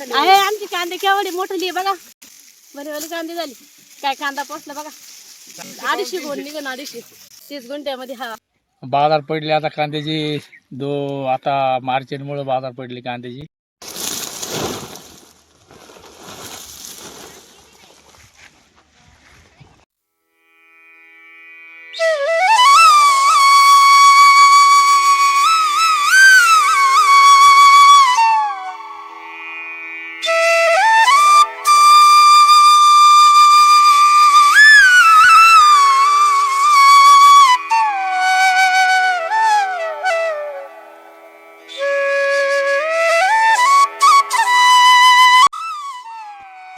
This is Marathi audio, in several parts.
आहे आमची कांदे केवढी मोठली आहे बघा. बरे बरे कांदे झाली. काय कांदा पोचला बघा. अडीचशे गोण निघून अडीचशे. तीस गुंठ्यामध्ये हा. बाजार पडले आता कांद्याची. दो आता मार्चमुळे बाजार पडली कांद्याची.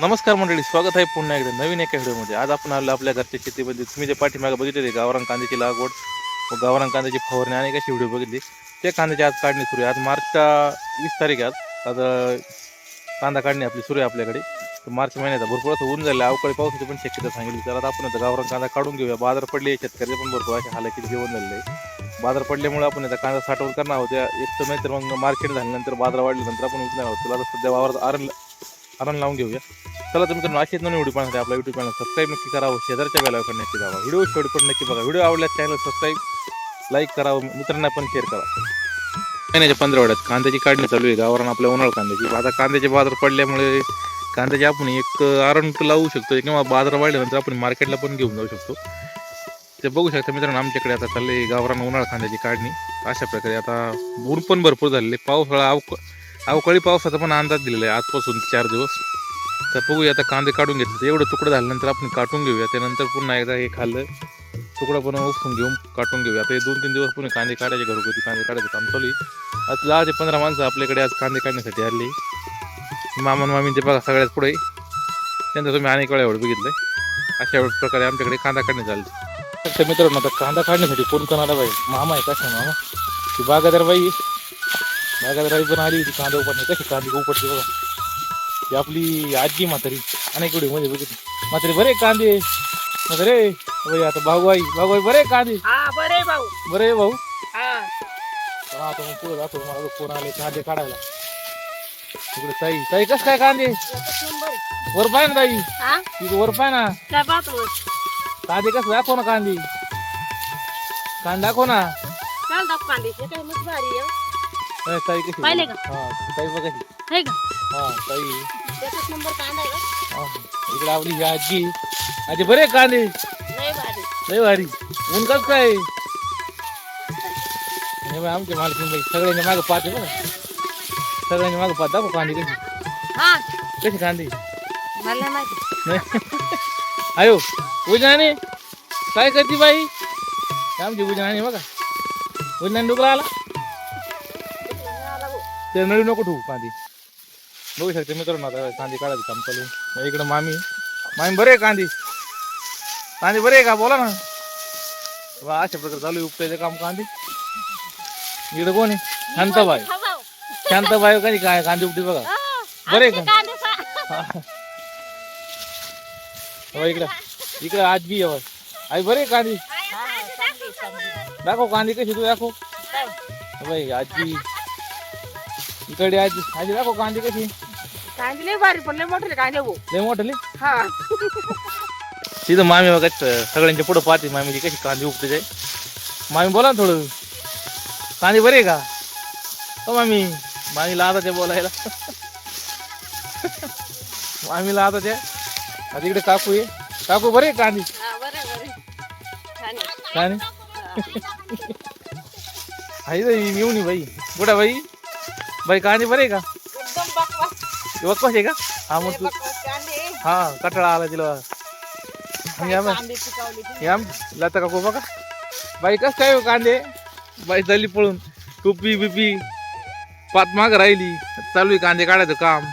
नमस्कार मंडळी स्वागत आहे पुन्हा एकदा नवीन एका व्हिडिओमध्ये. आज आपण आलो आपल्या घरच्या शेतीमध्ये तुम्ही जे पाठीमागे बघितले ते गावरान कांद्याची लागवड व गावरान कांद्याची फवारणी आणि कशी व्हिडिओ बघितली त्या कांद्याची आज काढणी सुरू आहे. आज मार्चच्या वीस तारीख आहे आज. आज कांदा काढणी आपली सुरू आहे आपल्याकडे. तर मार्च महिन्याचा भरपूर असं ऊन झालं अवकाळी पावसाची पण शक्यता सांगितली. तर आता आपण आता गावरान कांदा काढून घेऊया. बाजार पडले शेतकरी पण भरपूर अशा हालाकीत जेवण झालेलं आहे बाजार पडल्यामुळे आपण आता कांदा साठवण करणार आहोत. एक तर नाही तर मग मार्केट झाल्यानंतर बाजार वाढल्यानंतर आपण विकणार आहोत. त्याला आता सध्या वावरात आरण आरण लावून घेऊया. चला तुम्ही तर असेच नवीन व्हिडिओ पाहण्यासाठी आपला युट्यूब चॅनल सबस्क्राईब नक्की करावं शेजारच्या बेलावर नक्की जावा व्हिडिओ शेवटी पण नक्की बघा. व्हिडिओ आवडल्यास चॅनल सबस्क्राईब लाईक करावं मित्रांना पण शेअर करा. महिन्याच्या पंधरवड्यात कांद्याची काढणी चालू आहे. गावरान आपल्या उन्हाळ कांद्याची. आता कांद्याचे बाजार पडल्यामुळे कांद्याचे आपण एक आरण लावू शकतो. किंवा बाजार वाढल्यानंतर आपण मार्केटला पण घेऊन जाऊ शकतो. ते बघू शकता मित्रांनो आमच्याकडे आता चालले गावरान उन्हाळ कांद्याची काढणी. अशा प्रकारे आता ऊन पण भरपूर झालेले. पावसाळा अवक अवकाळी पावसाचा पण अंदाज दिलेला आहे. आजपासून चार दिवस. तर बघूया आता कांदे काढून घेतले तर एवढं तुकडं झाल्यानंतर आपण काटून घेऊया. त्यानंतर पुन्हा एकदा हे खाल्लं. तुकडं पण उपसून घेऊन काटून घेऊया. आता हे दोन तीन दिवस पुन्हा कांदे काढायचे घरगुती कांदे काढायचं काम चालू आहे. आज दहा ते पंधरा माणसं आपल्याकडे आज कांदे काढण्यासाठी आले मामन मामींचे बघा सगळ्यात पुढे. त्यांचं तुम्ही अनेक वेळा एवढं बघितलं अशा प्रकारे आमच्याकडे कांदा काढण्यात आले तर मित्रांनो आता कांदा काढण्यासाठी कोण कोण बाई? मामा आहे कशा मामा? ती बागादार बाई बागादार बाई पण आली होती कांदा उपटणे कशी कांदे उपटते बघा. ती आपली आजी म्हातारी. अनेक वेळी मध्ये बघितली. म्हातारी बरे कांदे. म्हातारे बाई आता भाऊबाई. भाऊबाई बरे कांदे. हा बरे भाऊ. बरे भाऊ. हा. आता मग पुढे जातो. मला फोन आले कांदे काढायला. तिकडे ताई. ताई कस काय कांदे? वर पाय ना ताई. हा? तिथे वर पाय ना कांदे कसं दाखव ना कांदे. कांदे दाखव ना. कांदे हे ताई कशी पाहिले का? ताई बघ हा ताई. त्याचाच नंबर कांदा आहे का हा. इकडे आपली ही आजी. आजी बरे कांदे? नाही भारी. लय भारी. ऊन कस काय? हे बघ, आमचे मालकीन बाई सगळ्यांच्या मागे पाहते बघा. सगळ्यांच्या मागे पाहत. दाखव कांदे कशी हा. कशी कांदे? मला माहिती. आयो उजनाने? काय करते बाई? हे आमची उजनाने बघा. उजनाने डुकरा आला. ते नळी नको ठेवू कांदे. बघू शकते मित्रांनो आता कांदे काढायचं काम चालू. इकडं मामी मामी बरे कांदे? कांदे बरे आहे का? बोला ना. वा अशा प्रकारे चालू आहे उपटायचं काम कांदे. इकडं कोण आहे? शांताबाई. हा. शांताबाई कधी काय कांदे उपटे बघा. हा, बरे का? हो इकडं. इकडं आज बी आहे आई बरे कांदे? दाखव कांदे कशी तू दाखव. बाई आजी इकडे आजी आजी दाखव कांदे कशी कांदे लय भारी पण लय मोठे कांदे भाऊ. लय हा. तिथं मामी बघा सगळ्यांच्या पुढं पाहते मामी कशी कांदे उपटे जाय मामी बोला ना थोडं. कांदे बरे आहे का? हो मामी. मामीला आता ते बोलायला. मामीला आता त्या आता इकडे काकू आहे. काकू बरे आहे कांदे? हा, बरे बरे. छान आहे. कांदे बाई येऊन ये बाई. बाई? बाई कांदे बरे आहे का? बकवास आहे का? हा मग तू हा कटाळा आला तिला. हे आम लता काकू बघा. बाई कस काय हो कांदे? बाई चालली पळून. टोपी बिपी. पात माग राहिली. चालू आहे कांदे काढायचं काम.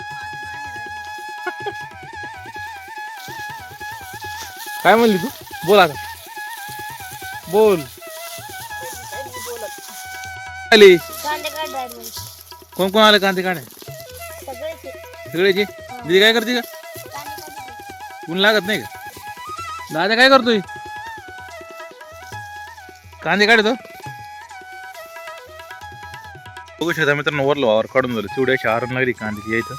काय म्हणली तू? बोला का बोल. आली. कांदे कोण कोण आले कांदे काढाय सगळे सगळ्याचे? दीदी काय करते का? ऊन लागत नाही का? दादा काय करतोय? कांदे काढतो. बघू शकता मित्रांनो वरलो वावर काढून झालं. तेवढ्या अशी आरण लागली कांद्याची यायचं.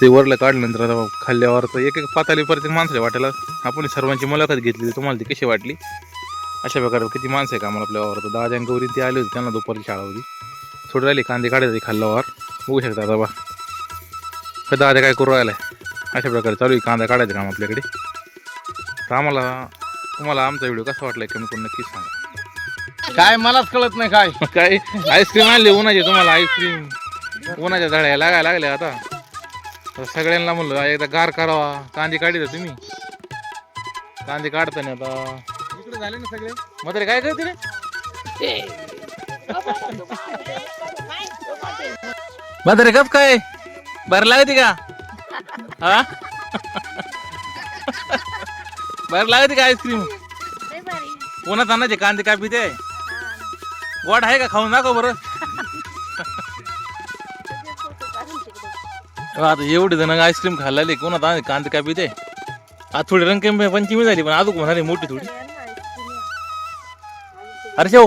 ते वरलं काढल्यानंतर आता खाल्ल्यावर तर एक एक पाताली प्रत्येक माणसाला वाटायला आपण सर्वांची मुलाखत घेतली तुम्हाला ती कशी वाटली? अशा प्रकारे किती माणसं आहे का आम्हाला आपल्या वावर तर दादा गौरी ते आले होते त्यांना दुपारची शाळा होती. थोडी राहिली कांदे काढायचे खाल्ल्यावर. बघू शकता आता बा. का दादा काय करू राहिलाय? अशा प्रकारे चालू आहे कांदा काढायचं काम आपल्याकडे. तर आम्हाला तुम्हाला आमचा व्हिडिओ कसा वाटला कमी करून नक्कीच सांगा. काय मलाच कळत नाही काय. काय? आईस्क्रीम आणले उन्हाचे तुम्हाला आईस्क्रीम. उन्हाच्या झाड्या लागायला लागल्या आता. तर सगळ्यांना म्हणलं एकदा गार करावा. कांदे काढित तुम्ही कांदे काढताना आता. इकडे झाले ना सगळे? म्हातारे काय करते रे? म्हातारे कप काय? बरं लागते का? हा? बरं लागते का आईस्क्रीम उन्हात आणायचे? कांदे काय पिते? गोड आहे का? खाऊन दाखव बरं. आता एवढे जण आईस्क्रीम खाल्ला कोणात आण कांदे काय पिते? आज थोडी रंग पंचमी झाली पण अजून म्हणाली मोठी थोडी? अरे शेव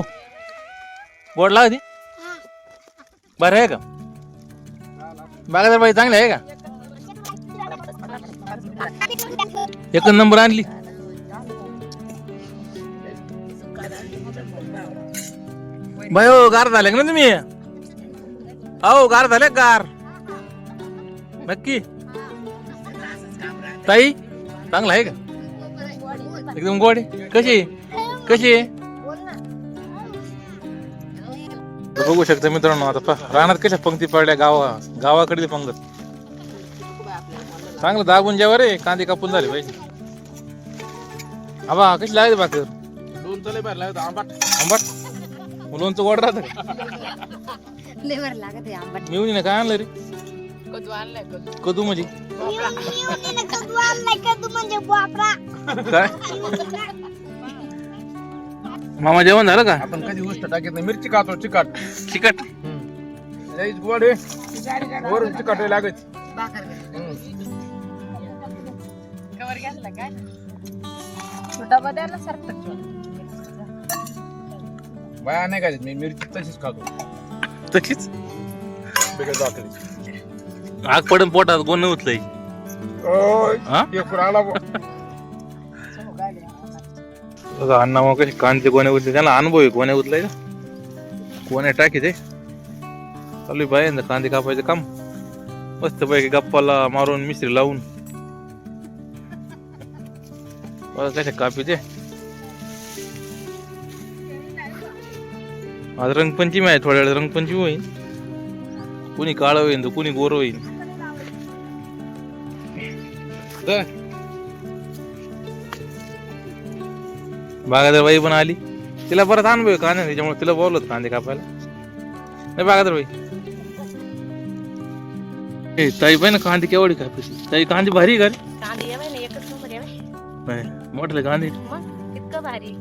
गोड लागते? बरं आहे का? बागादार बाई चांगली आहे का? एक नंबर आणली. बाय हो गार झाले का ना तुम्ही? अहो गार झाले का गार? नक्की. ताई चांगला आहे का? एकदम गोड कशी कशी आहे? तर बघू शकता मित्रांनो आता पहा, रानात कशा पंक्ती पडल्या गावा गावाकडली पंगत. चांगलं दाबून जेव्हा रे कांदे कापून झाले पाहिजे. आबा कशी लागते भाकर? लागत आंबाट. आंबट? मुलांचं गोड राहत लेवर लागत आहे आंबट. मी ना काय आणलं रे? कदू आणलाय कदू. कदू म्हणजे? म्हणजे बापरा काय? मामा जेवण झालं का? आपण कधी गोष्ट टाकत नाही. मिरची खातो चिकट. चिकट. लईच गोड आहे. वरून चिकट आहे लागत कवर घातला काय डबा बाया नाही खायचं मी मिरची तशीच खातो. तशीच? आग पडून पोटात गोण उचलय हा? एक आला. बघा अण्णा मग कशी कांदे गोण्या उचले त्याला अनुभव आहे गोण्या उचलाय का ते चालू आहे बायांचं कांदे कापायचं काम. मस्त पैकी गप्पाला मारून मिस्त्री लावून. बघा कशा कापी ते आज रंगपंचमी आहे थोड्या वेळ रंगपंचमी होईल. कुणी काळं होईल तर कुणी गोर होईल दे. बागादार बाई पण आली. तिला परत अनुभव आहे कांदे त्याच्यामुळे तिला बोलवत कांदे कापायला. नाही बागादार बाई. ए ताई पाहिजे ना कांदे केवढी कापायची? ताई कांदे भारी आहे का? रे? कांदे येवाय ना एकच नंबर येवाय. नाही मोठले कांदे. मग इतकं भारी.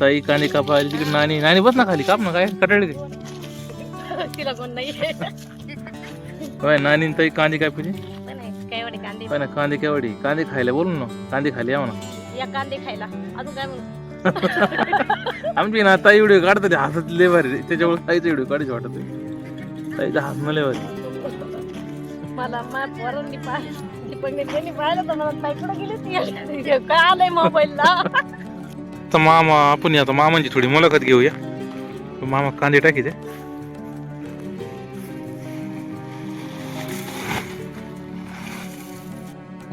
ताई कांदे कापायला तिकडे नानी नानी बस ना खाली काप ना काय कटाळी ते तिला कोण नाही होय नानी आणि ताई कांदे कापायची? पण आहे, काय एवढे कांदे कांदे केवढी? कांदे खायला बोलून ना कांदे खायला यावं ना. या कांदे खायला. अजून काय म्हणू? आमची ना ताई व्हिडिओ काढतात ते हसत लय भारी रे. त्याच्यामुळे ताईचा व्हिडिओ काढायची वाटत नाही. ताईचा हसणं लय भारी. मला मा पोरांनी पाहिलं दीपकने त्यांनी पाहिलं तर मला ताई कुठं गेली ती काय आलंय मोबाईलला? तर मामा आपण आता मामांची थोडी मुलाखत घेऊया. तर मामा कांदे टाकी ते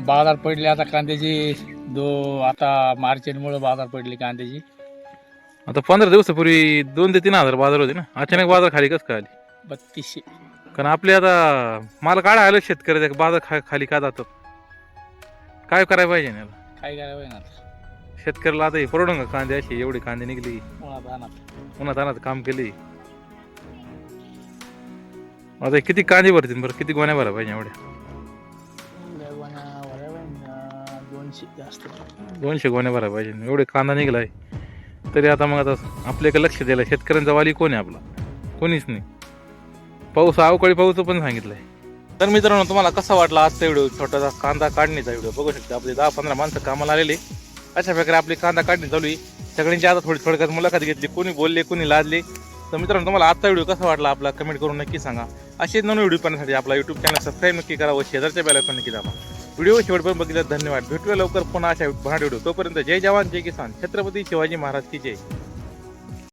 बाजार पडले आता कांद्याची. दो आता मार्चमुळे बाजार पडली कांद्याची. आता पंधरा दिवसापूर्वी दोन ते तीन हजार बाजार होते ना. अचानक बाजार खाली कसं काय आली? बत्तीसशे. कारण आपले आता माल काढा आलं शेतकऱ्याचे बाजार खा खाली का जातात काय करायला पाहिजे ना याला? काय करायला पाहिजे ना आता? शेतकऱ्याला आता हे परवडून का कांदे अशी एवढी कांदे निघली. मुळात अनाथ. उन्हात अनात काम केली. आता हे किती कांदे भरतील बरं? किती गोण्या भरा पाहिजे एवढ्या? दोनशे जास्त. दोनशे गोण्या भरा पाहिजे. एवढे कांदा निघलाय. तरी आता मग आता आपल्याकडे लक्ष द्यायला. शेतकऱ्यांचा वाली कोण आहे आपला? कोणीच नाही. पाऊस अवकाळी पाऊस पण सांगितलंय. तर मित्रांनो तुम्हाला कसा वाटला आजचा व्हिडिओ? छोटासा कांदा काढणीचा व्हिडिओ बघू शकता. आपले दहा पंधरा माणसं कामाला आलेले. अशा प्रकारे आपली कांदा काढणी चालू आहे. सगळ्यांची आता थोडी थोडक्यात मुलाखत घेतली. कोणी बोलले कोणी लाजले. तर मित्रांनो तुम्हाला आजचा व्हिडिओ कसा वाटला आपला? कमेंट करून नक्की सांगा. असे नवीन व्हिडिओ पाहण्यासाठी आपला यूट्यूब चॅनल सबस्क्राईब नक्की करा व शेजारच्या बेल पण नक्की दाबा. व्हिडिओ शेवटपर्यंत बघितल्यास धन्यवाद. भेटूया लवकर पुन्हा अशा भांडवडू व्हिडिओ तोपर्यंत जय जवान जय किसान. छत्रपती शिवाजी महाराज की जय.